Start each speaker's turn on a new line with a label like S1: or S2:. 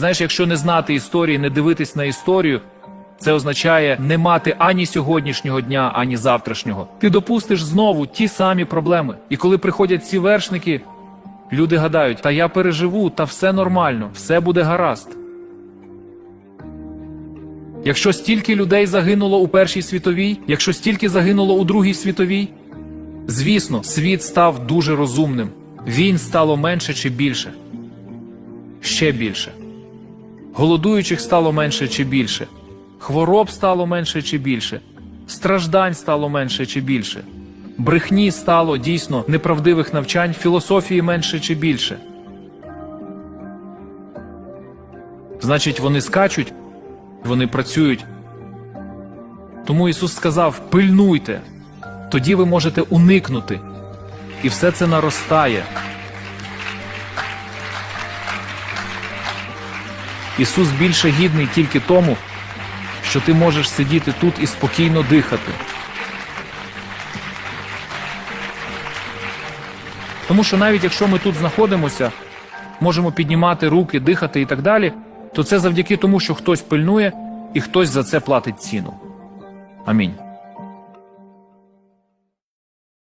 S1: Знаєш, якщо не знати історії, не дивитись на історію, це означає не мати ані сьогоднішнього дня, ані завтрашнього. Ти допустиш знову ті самі проблеми. І коли приходять ці вершники, люди гадають, та я переживу, та все нормально, все буде гаразд. Якщо стільки людей загинуло у Першій світовій, якщо стільки загинуло у Другій світовій, звісно, світ став дуже розумним. Війн стало менше чи більше? Ще більше. Голодуючих стало менше чи більше? Хвороб стало менше чи більше? Страждань стало менше чи більше? Брехні стало дійсно неправдивих навчань, філософії менше чи більше? Значить, вони скачуть, вони працюють. Тому Ісус сказав: пильнуйте, тоді ви можете уникнути. І все це наростає. Ісус більше гідний тільки тому, що ти можеш сидіти тут і спокійно дихати. Тому що навіть якщо ми тут знаходимося, можемо піднімати руки, дихати і так далі, то це завдяки тому, що хтось пильнує і хтось за це платить ціну. Амінь.